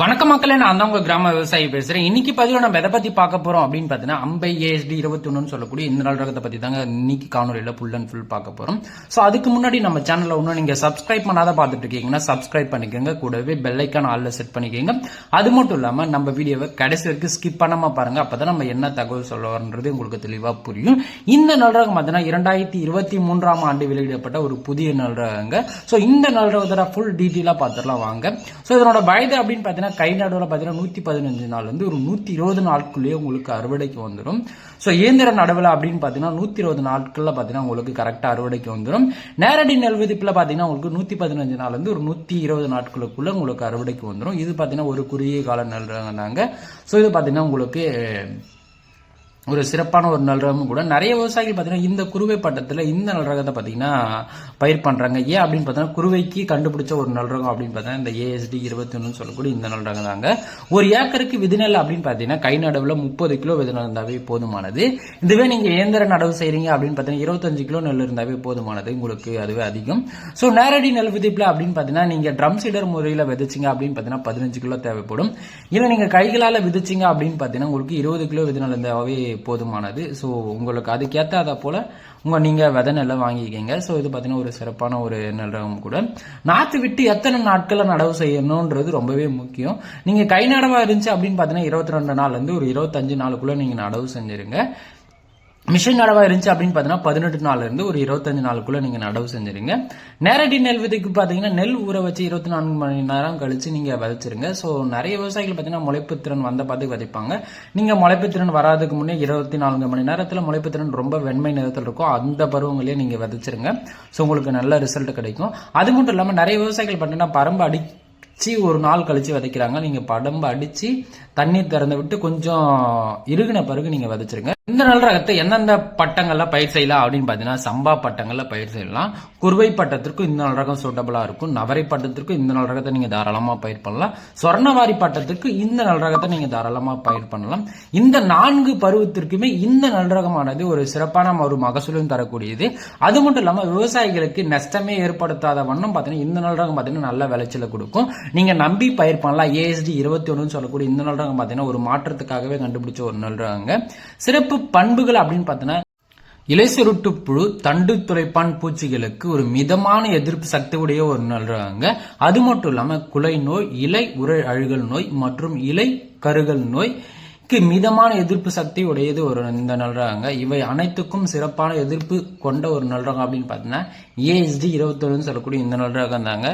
வணக்க மக்களே நான் தான் உங்க கிராம விவசாயி பேசுறேன். இன்னைக்கு பதிவில் நம்ம எதை பத்தி பார்க்க போறோம் அப்படின்னு பார்த்தீங்கன்னா அம்பை ஏஎஸ்டி இருபத்தி ஒன்னு சொல்லக்கூடிய இந்த நாள் ரகத்தை பத்தி தாங்க இன்னைக்கு காணொலியில ஃபுல் அண்ட் ஃபுல் பார்க்க போறோம். ஸோ அதுக்கு முன்னாடி நம்ம சேனல்ல ஒன்றும் நீங்க சப்ஸ்கிரைப் பண்ணாத பார்த்துட்டு இருக்கீங்கன்னா சப்ஸ்கிரைப் பண்ணிக்கோங்க. கூடவே பெல்லைக்கான ஆல்ல செட் பண்ணிக்கோங்க. அது மட்டும் இல்லாம நம்ம வீடியோவை கடைசி வரைக்கும் ஸ்கிப் பண்ணாம பாருங்க. அப்பதான் நம்ம என்ன தகவல் சொல்ல வரன்றது உங்களுக்கு தெளிவா புரியும். இந்த நாள் ரகம் பார்த்தீங்கன்னா இரண்டாயிரத்தி இருபத்தி மூன்றாம் ஆண்டு வெளியிடப்பட்ட ஒரு புதிய நல் ரகங்க ஸோ இந்த நல் ரகத்தோட ஃபுல் டீட்டெயிலாக பார்த்துடலாம் வாங்க. ஸோ இதனோட வயது அப்படின்னு பார்த்தீங்கன்னா கை நடுவில் பார்த்தீங்கன்னா நூற்றி பதினஞ்சு நாள் வந்து ஒரு நூற்றி இருபது நாட்குள்ளேயே உங்களுக்கு அறுவடைக்கு வந்துடும். ஸோ இயந்திர நடவில் அப்படின்னு பார்த்தீங்கன்னா நூற்றி இருபது நாட்களில் பார்த்தீங்கன்னா உங்களுக்கு கரெக்டாக அறுவடைக்கு வந்துடும். நேரடி நெல் விதிப்பில் பார்த்தீங்கன்னா உங்களுக்கு நூற்றி பதினஞ்சு நாள் வந்து ஒரு நூற்றி இருபது நாட்களுக்குள்ளே உங்களுக்கு அறுவடைக்கு வந்துடும். இது பார்த்தீங்கன்னா ஒரு குறுகிய கால நெல் ஸோ இது பார்த்தீங்கன்னா உங்களுக்கு ஒரு சிறப்பான ஒரு நல் கூட. நிறைய விவசாயிகள் பார்த்தீங்கன்னா இந்த குருவை பட்டத்தில் இந்த நல் ரகத்தை பார்த்தீங்கன்னா பயிர் பண்ணுறாங்க ஏன் அப்படின்னு பார்த்தீங்கன்னா குருவைக்கு கண்டுபிடிச்ச ஒரு நல் ரகம் அப்படின்னு பார்த்தீங்கன்னா இந்த ஏஎஸ்டி இருபத்தி ஒன்று சொல்லக்கூடிய இந்த நல் ரகம் தாங்க. ஒரு ஏக்கருக்கு விதிநெல் அப்படின்னு பார்த்தீங்கன்னா கை நடவில் முப்பது கிலோ விதிநெல் இருந்தாவே போதுமானது. இதுவே நீங்கள் இயந்திர நடவு செய்கிறீங்க அப்படின்னு பார்த்தீங்கன்னா இருபத்தஞ்சு கிலோ நெல் இருந்தாவே போதுமானது. உங்களுக்கு அதுவே அதிகம். ஸோ நேரடி நெல் விதிப்பில் அப்படின்னு பார்த்தீங்கன்னா நீங்கள் ட்ரம் சீடர் முறையில் விதைச்சிங்க அப்படின்னு பார்த்தீங்கன்னா பதினஞ்சு கிலோ தேவைப்படும். இல்லை நீங்கள் கைகளால் விதைச்சிங்க அப்படின்னு பார்த்தீங்கன்னா உங்களுக்கு இருபது கிலோ விதிநெல் இருந்தாவே போதுமானது. ஸோ உங்களுக்கு அதுக்கேற்ற அதை போல் உங்கள் நீங்கள் விதை நெல்லை வாங்கிக்கிங்க. ஸோ இது பார்த்தீங்கன்னா ஒரு சிறப்பான ஒரு நெல் கூட. நாற்று விட்டு எத்தனை நாட்களில் நடவு செய்யணுன்றது ரொம்பவே முக்கியம். நீங்கள் கை நடவாக இருந்துச்சு அப்படின்னு பார்த்தீங்கன்னா இருபத்தி ரெண்டு நாள்லேருந்து ஒரு இருபத்தஞ்சு நாளுக்குள்ளே நீங்கள் நடவு செஞ்சிருங்க. மிஷின் நடவாக இருந்துச்சு அப்படின்னு பார்த்தீங்கன்னா பதினெட்டு நாள்லேருந்து ஒரு இருபத்தஞ்சு நாளுக்குள்ள நீங்கள் நடவு செஞ்சிருங்க. நேரடி நெல் விதைக்கு பார்த்தீங்கன்னா நெல் ஊற வச்சு இருபத்தி நான்கு மணி நேரம் கழிச்சு நீங்கள் விதைச்சிருங்க. ஸோ நிறைய விவசாயிகள் பார்த்தீங்கன்னா முளைப்பு திறன் வந்த பார்த்து விதைப்பாங்க. நீங்கள் முளைப்பு திறன் வராதுக்கு முன்னே இருபத்தி நான்கு மணி நேரத்தில் முளைப்பு திறன் ரொம்ப வெண்மை நிறத்தில் இருக்கும். அந்த பருவங்களே நீங்கள் விதைச்சிருங்க. ஸோ உங்களுக்கு நல்ல ரிசல்ட் கிடைக்கும். அது மட்டும் இல்லாமல் நிறைய விவசாயிகள் பார்த்தீங்கன்னா பரம்பு அடி அடிச்சு ஒரு நாள் கழிச்சு விதைக்கிறாங்க. நீங்கள் படம்பு அடித்து தண்ணீர் திறந்து விட்டு கொஞ்சம் இறுகின பிறகு நீங்கள் விதைச்சிருங்க. இந்த நல் ரகத்தை எந்தெந்த பட்டங்கள்ல பயிர் செய்யலாம் அப்படின்னு பாத்தீங்கன்னா சம்பா பட்டங்கள்ல பயிர் செய்யலாம். குருவை பட்டத்திற்கும் இந்த நல் ரகம் சூட்டபிளா இருக்கும். நவரை பட்டத்திற்கும் இந்த நல் ரகத்தை நீங்க தாராளமா பயிர் பண்ணலாம். சொர்ணவாரி பட்டத்திற்கு இந்த நல் ரகத்தை நீங்க தாராளமா பயிர் பண்ணலாம். இந்த நான்கு பருவத்திற்குமே இந்த நல் ரகமானது ஒரு சிறப்பான ஒரு மகசூலும் தரக்கூடியது. அது மட்டும் இல்லாம விவசாயிகளுக்கு நஷ்டமே ஏற்படுத்தாத வண்ணம் பாத்தீங்கன்னா இந்த நல் ரகம் பாத்தீங்கன்னா நல்ல விளைச்சலை கொடுக்கும். நீங்க நம்பி பயிர் பண்ணலாம். ஏஎஸ்டி இருபத்தி ஒன்னு சொல்லக்கூடிய இந்த நல் ரகம் பாத்தீங்கன்னா ஒரு மாற்றத்துக்காகவே கண்டுபிடிச்ச ஒரு நல் ரகங்க. சிறப்பு பண்புகள் அப்படின்னு பார்த்தோன்னா இலைசருட்டு புழு தண்டு துளைப்பான் பூச்சிகளுக்கு ஒரு மிதமான எதிர்ப்பு சக்தி உடைய ஒரு நல்றாங்க அது மட்டும் இல்லாம குலை நோய் இலை உரை அழுகல் நோய் மற்றும் இலை கருகல் நோய் மிதமான எதிர்ப்பு சக்தி உடையது ஒரு இந்த நல்றாங்க இவை அனைத்துக்கும் சிறப்பான எதிர்ப்பு கொண்ட ஒரு நல்ரகம் அப்படின்னு பார்த்தீங்கன்னா ஏஎஸ்டி இருபத்தொன்னு சொல்லக்கூடிய இந்த நல்ரகம் தாங்க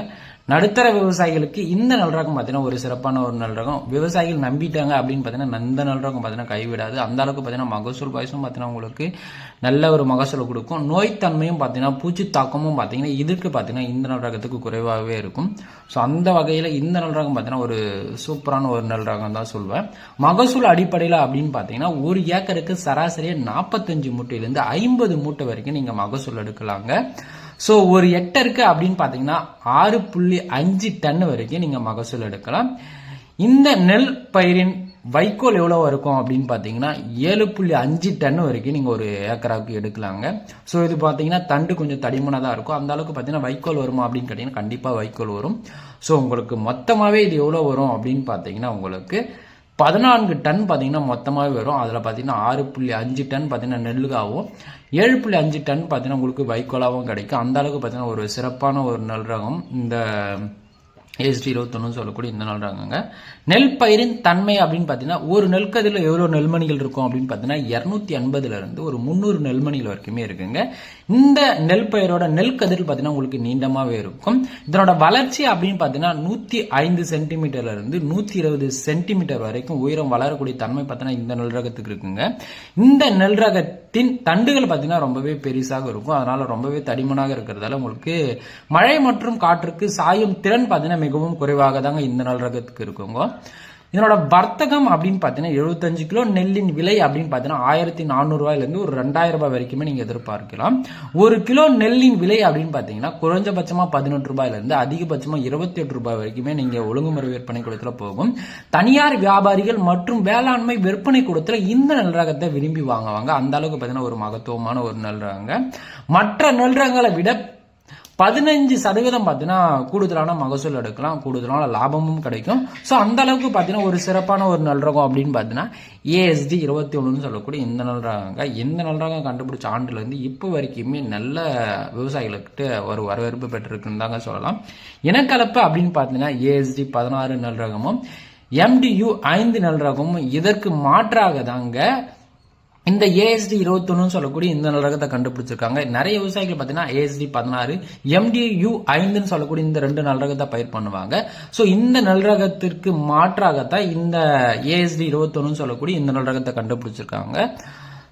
நடுத்தர விவசாயிகளுக்கு இந்த நல்ரகம் பார்த்தீங்கன்னா ஒரு சிறப்பான ஒரு நல்ரகம் விவசாயிகள் நம்பிட்டாங்க அப்படின்னு பார்த்தீங்கன்னா இந்த நல்ரகம் பார்த்தீங்கன்னா கைவிடாது. அந்த அளவுக்கு பார்த்தீங்கன்னா மகசூல் பாயசும் பார்த்தீங்கன்னா உங்களுக்கு நல்ல ஒரு மகசூல் கொடுக்கும். நோய்த்தன்மையும் பார்த்தீங்கன்னா பூச்சி தாக்கமும் பார்த்தீங்கன்னா இதுக்கு பார்த்தீங்கன்னா இந்த நல்ரகத்துக்கு குறைவாகவே இருக்கும். ஸோ அந்த வகையில் இந்த நல்ரகம் பார்த்தீங்கன்னா ஒரு சூப்பரான ஒரு நல்ரகம் தான் சொல்வேன். மகசூல் அடிப்படையில் அப்படின்னு பார்த்தீங்கன்னா ஒரு ஏக்கருக்கு சராசரியாக நாற்பத்தஞ்சு மூட்டையிலேருந்து ஐம்பது மூட்டை வரைக்கும் நீங்கள் மகசூல் எடுக்கலாங்க. ஸோ ஒரு ஹெக்டருக்கு அப்படின்னு பார்த்தீங்கன்னா ஆறு புள்ளி அஞ்சு டன் வரைக்கும் நீங்கள் மகசூல் எடுக்கலாம். இந்த நெல் பயிரின் வைக்கோல் எவ்வளோ இருக்கும் அப்படின்னு பார்த்தீங்கன்னா ஏழு புள்ளி அஞ்சு டன் வரைக்கும் நீங்கள் ஒரு ஏக்கராவுக்கு எடுக்கலாங்க. ஸோ இது பார்த்தீங்கன்னா தண்டு கொஞ்சம் தடிமனாக தான் இருக்கும். அந்த அளவுக்கு பார்த்தீங்கன்னா வைக்கோல் வருமா அப்படின்னு கேட்டிங்கன்னா கண்டிப்பாக வைக்கோல் வரும். ஸோ உங்களுக்கு மொத்தமாகவே இது எவ்வளோ வரும் அப்படின்னு பார்த்தீங்கன்னா உங்களுக்கு பதினான்கு டன் பார்த்தீங்கன்னா மொத்தமாகவே வரும். அதில் பார்த்தீங்கன்னா ஆறு புள்ளி அஞ்சு டன் பார்த்தீங்கன்னா நெல்லுக்காகவும் ஏழு புள்ளி அஞ்சு டன் பார்த்தீங்கன்னா உங்களுக்கு வைக்கோலாகவும் கிடைக்கும். அந்த அளவுக்கு பார்த்தீங்கன்னா ஒரு சிறப்பான ஒரு நெல் ரகம் இந்த ஏஎஸ்டி இருபத்தொன்னு சொல்லக்கூடிய இந்த நாள் ரகங்க. நெல் பயிரின் தன்மை அப்படின்னு பார்த்தீங்கன்னா ஒரு நெல்கதிரில் எவ்வளோ நெல்மணிகள் இருக்கும் அப்படின்னு பார்த்தீங்கன்னா இரநூத்தி ஐம்பதுலேருந்து ஒரு முந்நூறு நெல்மணிகள் வரைக்குமே இருக்குங்க. இந்த நெல் பயிரோட நெல் கதிர் பார்த்தீங்கன்னா உங்களுக்கு நீண்டமாகவே இருக்கும். இதனோட வளர்ச்சி அப்படின்னு பார்த்தீங்கன்னா நூற்றி ஐந்து சென்டிமீட்டர்ல இருந்து நூற்றி இருபது சென்டிமீட்டர் வரைக்கும் உயரம் வளரக்கூடிய தன்மை பார்த்தீங்கன்னா இந்த நெல் ரகத்துக்கு இருக்குங்க. இந்த நெல் ரகத்தின் தண்டுகள் பார்த்தீங்கன்னா ரொம்பவே பெருசாக இருக்கும். அதனால ரொம்பவே தடிமனாக இருக்கிறதால உங்களுக்கு மழை மற்றும் காற்றுக்கு சாயும் திறன் பார்த்தீங்கன்னா மிகவும் குறைவாக தாங்க இந்த நல் ரகத்துக்கு இருக்குங்க. இதனோட வர்த்தகம் அப்படின்னு பார்த்தீங்கன்னா எழுபத்தஞ்சு கிலோ நெல்லின் விலை அப்படின்னு பார்த்தீங்கன்னா ஆயிரத்தி நானூறுரூவாயிலேருந்து ஒரு ரெண்டாயிரம் ரூபாய் வரைக்குமே நீங்கள் எதிர்பார்க்கலாம். ஒரு கிலோ நெல்லின் விலை அப்படின்னு பார்த்தீங்கன்னா குறைஞ்சபட்சமாக பதினெட்டு ரூபாயிலேருந்து அதிகபட்சமாக இருபத்தி எட்டு ரூபாய் வரைக்குமே நீங்கள் ஒழுங்குமுறை விற்பனை கூடத்தில் போகும். தனியார் வியாபாரிகள் மற்றும் வேளாண்மை விற்பனை கூடத்தில் இந்த நெல் ரகத்தை விரும்பி வாங்குவாங்க. அந்த அளவுக்கு பார்த்தீங்கன்னா ஒரு மகத்துவமான ஒரு நெல் ரகங்க. மற்ற நெல் ரகங்களை விட பதினஞ்சு சதவீதம் பார்த்தீங்கன்னா கூடுதலான மகசூல் எடுக்கலாம். கூடுதலான லாபமும் கிடைக்கும். ஸோ அந்த அளவுக்கு பார்த்தீங்கன்னா ஒரு சிறப்பான ஒரு நல் ரகம் அப்படின்னு பார்த்தீங்கன்னா ஏஎஸ்டி இருபத்தி ஒன்றுன்னு சொல்லக்கூடிய இந்த நல் ரகங்க. இந்த நல் ரகம் கண்டுபிடிச்ச ஆண்டுலேருந்து இப்போ வரைக்குமே நல்ல விவசாயிகளுக்கிட்ட ஒரு வரவேற்பு பெற்றிருக்குன்னு தாங்க சொல்லலாம். இனக்கலப்பு அப்படின்னு பார்த்தீங்கன்னா ஏஎஸ்டி பதினாறு நல் ரகமும் எம்டியு ஐந்து நல் ரகமும் இதற்கு மாற்றாக தாங்க இந்த ஏஎஸ்டி இருபத்தொன்னு சொல்லக்கூடிய இந்த நலரகத்தை கண்டுபிடிச்சிருக்காங்க. நிறைய விவசாயிகள் பார்த்தீங்கன்னா ஏஎஸ்டி பதினாறு எம்டியு ஐந்துன்னு சொல்லக்கூடிய இந்த ரெண்டு நலரகத்தை பயிர் பண்ணுவாங்க. ஸோ இந்த நல்ரகத்திற்கு மாற்றாகத்தான் இந்த ஏஎஸ்டி இருபத்தொன்னு சொல்லக்கூடிய இந்த நல்ரகத்தை கண்டுபிடிச்சிருக்காங்க.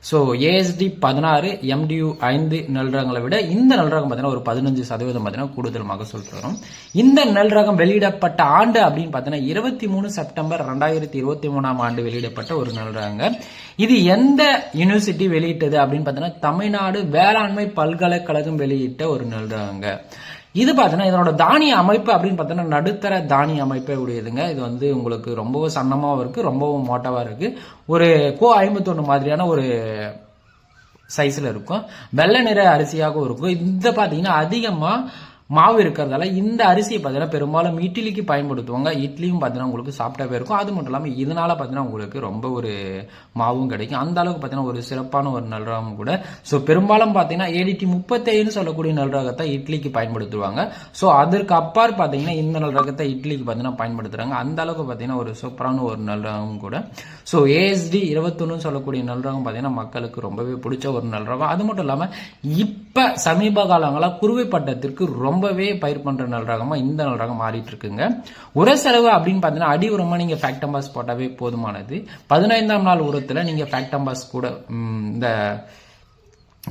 ஸோ ஏஎஸ்டி பதினாறு எம்டியூ ஐந்து நல்ரகங்களை விட இந்த நல்ரகம் பார்த்தீங்கன்னா ஒரு பதினஞ்சு சதவீதம் பார்த்தீங்கன்னா கூடுதல் மகசூல் தரும் இந்த நல்ரகம் வெளியிடப்பட்ட ஆண்டு அப்படின்னு பார்த்தீங்கன்னா இருபத்தி மூணு செப்டம்பர் ரெண்டாயிரத்தி இருபத்தி மூணாம் ஆண்டு வெளியிடப்பட்ட ஒரு நல்ரகங்க இது எந்த யூனிவர்சிட்டி வெளியிட்டது அப்படின்னு பார்த்தீங்கன்னா தமிழ்நாடு வேளாண்மை பல்கலைக்கழகம் வெளியிட்ட ஒரு நல்ரகங்க இது பார்த்தீங்கன்னா இதனோட தானிய அமைப்பு அப்படின்னு பார்த்தீங்கன்னா நடுத்தர தானிய அமைப்பை உடையதுங்க. இது வந்து உங்களுக்கு ரொம்பவும் சன்னமாகவும் இருக்கு ரொம்பவும் மோட்டவாக இருக்கு. ஒரு கோ ஐம்பத்தொன்று மாதிரியான ஒரு சைஸில் இருக்கும். வெள்ளை நிற அரிசியாகவும் இருக்கும். இந்த பார்த்தீங்கன்னா அதிகமாக மாவு இருக்கிறதால இந்த அரிசியை பார்த்தீங்கன்னா பெரும்பாலும் இட்லிக்கு பயன்படுத்துவாங்க. இட்லியும் பார்த்தீங்கன்னா உங்களுக்கு சாப்பிட்டாவே இருக்கும் அது மட்டும் இல்லாமல் இதனால பார்த்தீங்கன்னா உங்களுக்கு ரொம்ப ஒரு மாவும் கிடைக்கும். அந்த அளவுக்கு பார்த்தீங்கன்னா ஒரு சிறப்பான ஒரு நல்ரகம் கூட. ஸோ பெரும்பாலும் பார்த்தீங்கன்னா ஏடிடி முப்பத்தேழுன்னு சொல்லக்கூடிய நல்ரகத்தை இட்லிக்கு பயன்படுத்துவாங்க. ஸோ அதற்கு அப்பார் பார்த்தீங்கன்னா இந்த நல்ரகத்தை இட்லிக்கு பார்த்தீங்கன்னா பயன்படுத்துகிறாங்க அந்த அளவுக்கு பார்த்தீங்கன்னா ஒரு சூப்பரான ஒரு நல்ரகம் கூட. ஸோ ஏஎஸ்டி இருபத்தொன்னு சொல்லக்கூடிய நல்ரகம் பார்த்தீங்கன்னா மக்களுக்கு ரொம்பவே பிடிச்ச ஒரு நல்ரகம் அது மட்டும் இல்லாமல் இப்போ சமீப காலங்களாக குருவை பட்டத்திற்கு ரொம்ப ரொம்பவே பயிர் பண்ற நல் ரகமாக இந்த நல் ரகம் மாறிட்டு இருக்குங்க. உர செலவு அப்படின்னு பார்த்தீங்கன்னா அடி உரமா நீங்க ஃபேக்டம்பாஸ் போட்டாவே போதுமானது. பதினைந்தாம் நாள் உரத்துல நீங்க ஃபேக்டம்பாஸ் கூட இந்த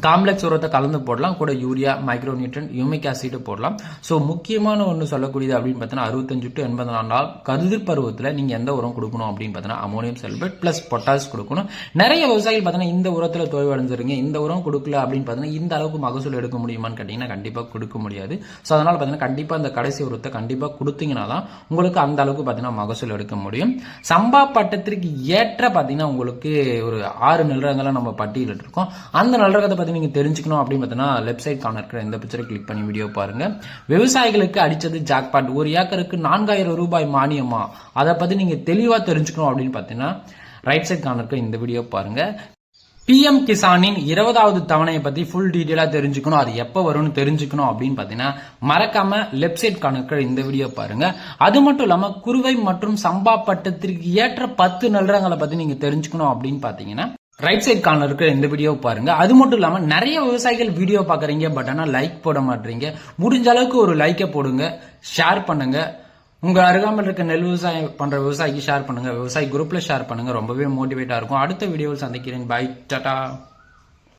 காம்ப்ளெக்ஸ் உரத்தை கலந்து போடலாம் கூட யூரியா மைக்ரோநியூட்ரன் யூமிக் ஆசிட் போடலாம். ஸோ முக்கியமான ஒன்று சொல்லக்கூடியது அப்படின்னு பார்த்தீங்கன்னா அறுபத்தஞ்சு டு எண்பது நாள் கருதிர் பருவத்தில் நீங்கள் எந்த உரம் கொடுக்கணும் அப்படின்னு பார்த்தீங்கன்னா அமோனியம் செல்பேட் ப்ளஸ் பொட்டாஸ் கொடுக்கணும். நிறைய விவசாயிகள் பார்த்தீங்கன்னா இந்த உரத்தில் தோய்வடைஞ்சிருங்க இந்த உரம் கொடுக்கல அப்படின்னு பார்த்தீங்கன்னா இந்த அளவுக்கு மகசூல் எடுக்க முடியுமான்னு கேட்டிங்கன்னா கண்டிப்பாக கொடுக்க முடியாது. ஸோ அதனால் பார்த்தீங்கன்னா கண்டிப்பாக அந்த கடைசி உரத்தை கண்டிப்பாக கொடுத்தீங்கன்னா தான் உங்களுக்கு அந்த அளவுக்கு பார்த்தீங்கன்னா மகசூல் எடுக்க முடியும். சம்பா பட்டத்திற்கு ஏற்ற பார்த்தீங்கன்னா உங்களுக்கு ஒரு ஆறு நிலரங்களாக நம்ம பட்டியலிட்டு இருக்கோம் அந்த நிலரகத்தை பற்றி நீங்கள் தெரிஞ்சுக்கணும் அப்படின்னு பார்த்தீங்கன்னா லெஃப்ட் சைட் கார்னர் இருக்கிற இந்த பிக்சரை கிளிக் பண்ணி வீடியோ பாருங்க. விவசாயிகளுக்கு அடித்தது ஜாக்பாட் ஒரு ஏக்கருக்கு நான்காயிரம் ரூபாய் மானியமா? அதை பற்றி நீங்கள் தெளிவாக தெரிஞ்சுக்கணும் அப்படின்னு பார்த்தீங்கன்னா ரைட் சைட் கார்னர் இருக்கிற இந்த வீடியோ பாருங்க. பிஎம் கிசானின் இருபதாவது தவணையை பத்தி ஃபுல் டீட்டெயிலாக தெரிஞ்சுக்கணும். அது எப்போ வரும்னு தெரிஞ்சுக்கணும் அப்படின்னு பார்த்தீங்கன்னா மறக்காம லெஃப்ட் சைட் கணக்கு இந்த வீடியோ பாருங்க. அது மட்டும் இல்லாமல் குருவை மற்றும் சம்பா பட்டத்திற்கு ஏற்ற பத்து நல்றங்களை பத்தி நீங்க தெரிஞ்சுக்கணும் அப்படின்னு பாத்தீங்கன்னா ரைட் சைட் கார்னர் இருக்கிற இந்த வீடியோ பாருங்க. அது மட்டும் இல்லாமல் நிறைய விவசாயிகள் வீடியோ பார்க்குறீங்க பட் ஆனால் லைக் போட மாட்டீங்க. முடிஞ்ச அளவுக்கு ஒரு லைக்கை போடுங்க ஷேர் பண்ணுங்க. உங்க அருகாமல் இருக்க நெல் விவசாயம் பண்ற விவசாயிக்கு ஷேர் பண்ணுங்க. விவசாயி குரூப்ல ஷேர் பண்ணுங்க. ரொம்பவே மோட்டிவேட்டா இருக்கும். அடுத்த வீடியோவில் சந்திக்கிறேன். பை டாடா